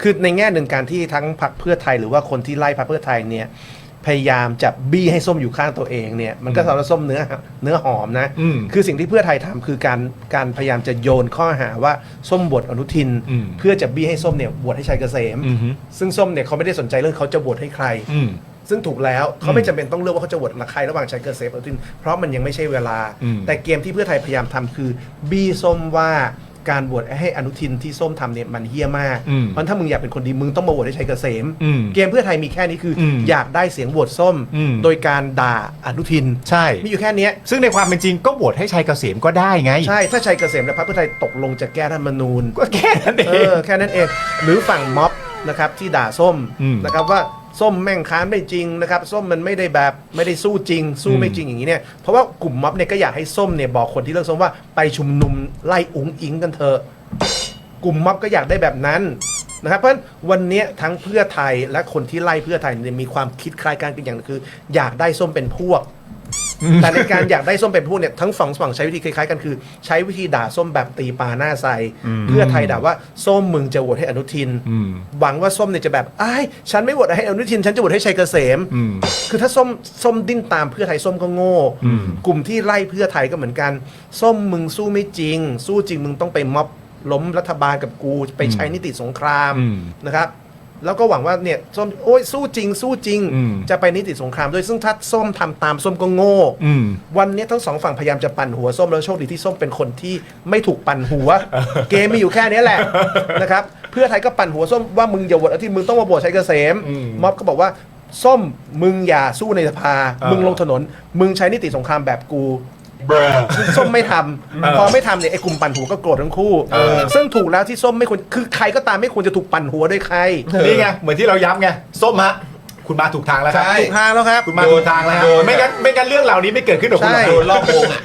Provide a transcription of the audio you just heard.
คือในแง่หนึ่งการที่ทั้งพรรคเพื่อไทยหรือว่าคนที่ไล่พรรคเพื่อไทยเนี่ยพยายามจะบี้ให้ส้มอยู่ข้างตัวเองเนี่ยมันก็สำหรับส้มเนื้อเนื้อหอมนะ อืมคือสิ่งที่เพื่อไทยทำคือการการพยายามจะโยนข้อหาว่าส้มบทอนุทิน อืม เพื่อจะบี้ให้ส้มเนี่ยบวชให้ชัยเกษม อือฮึซึ่งส้มเนี่ยเขาไม่ได้สนใจเรื่องเขาจะบวชให้ใคร อืม ซึ่งถูกแล้วเขาไม่จำเป็นต้องเลือกว่าเขาจะโหวตใครระหว่างชัยเกษมกับอนุทิน เพราะมันยังไม่ใช่เวลา อืมแต่เกมที่เพื่อไทยพยายามทำคือ บี้ส้มว่า การโหวตให้อนุทินที่ส้มทำเนี่ยมันเฮี้ยมาก อืมเพราะถ้ามึงอยากเป็นคนดีมึงต้องมาโหวตให้ชัยเกษม อืมเกมเพื่อไทยมีแค่นี้คืออมอยากได้เสียงโหวตส้ม อืม โดยการด่าอนุทิน ใช่ มีอยู่แค่เนี้ย ซึ่งในความเป็นจริงก็โหวตให้ชัยเกษมก็ได้ไงใช่ ถ้าชัยเกษมและพรรคเพื่อไทยตกลงจะแก้รัฐธรรมนูญ ก็แค่นั้นเอเอง อ แค่นั้นเอง หรือฝั่งม็อบนะครับที่ด่าส้มอืมนะครับว่า ส้มแม่งค้านไม่จริงนะครับส้มมันไม่ได้แบบไม่ได้สู้จริง สู้ไม่อืมจริงอย่างนี้เนี่ยเพราะว่ากลุ่มม็อบเนี่ยก็อยากให้ส้มเนี่ยบอกคนที่เลือกส้มว่าไปชุมนุมไล่อุ๋งอิงกันเถอะกลุ่มม็อบก็อยากได้แบบนั้นนะครับเพราะฉะนั้นวันเนี้ยทั้งเพื่อไทยและคนที่ไล่เพื่อไทยเนี่ยมีความคิดคล้ายกันกันอย่างหนึงคือ อยากได้ส้มเป็นพวก แต่ในการอยากได้ส้มเป็นพวกเนี่ยทั้งฝั่งฝั่งใช้วิธีคล้ายๆกันคือ ใช้วิธีด่าส้มแบบตีปลาหน้าใสอืมเพื่อไทยด่าว่าส้มมึงจะโหวตให้อนุทินอืมหวังว่าส้มเนี่ยจะแบบไอ้ายฉันไม่โหวตให้อนุทิน ฉันจะโหวตให้ชัยเกษมอืมคือถ้าส้มส้มดิ้นตามเพื่อไทยส้มก็โง่อืมกลุ่มที่ไล่เพื่อไทยก็เหมือนกัน ส้มมึงสู้ไม่จริง สู้จริงมึงต้องไปม็อบล้มรัฐบาลกับกูไปใช้นิติสงครามอืมนะครับ แล้วก็หวังว่าเนี่ยส้มโอ้ยสู้จริง สู้จริง อืม จะไปนิติสงครามด้วยซึ่งถ้าส้มทำตามส้มก็โง่ อืม วันนี้ทั้งสองฝั่งพยายามจะปั่นหัวส้มแล้วโชคดีที่ส้มเป็นคนที่ไม่ถูกปั่นหัว เกมมีอยู่แค่นี้แหละ นะครับเพื่อไทยก็ปั่นหัวส้มว่ามึงอย่าโหวตอาทิตย์มึงต้องมาโหวตชัยเกษมอืมม็อบก็บอกว่า ส้มมึงอย่าสู้ในสภา เออมึงลงถนน มึงใช้นิติสงครามแบบกูบร ส้มไม่ทำเออพอไม่ทำเนี่ยไอ้กลุ่มปั่นหัวก็โกรธทั้งคู่ เออ ซึ่งถูกแล้วที่ส้มไม่ควรคือใครก็ตามไม่ควรจะถูกปั่นหัวด้วยใครนี่ไงเหมือนที่เราย้ำไงส้มฮะคุณมาถูกทางแล้วครับใช่ถูกทางแล้วครับ คุณมาถูกทางแล้วฮะโดน ไม่งั้นไม่งั้นเรื่องเหล่านี้ไม่เกิดขึ้นกับคุณหรอกใช่โดนรอบวงอะ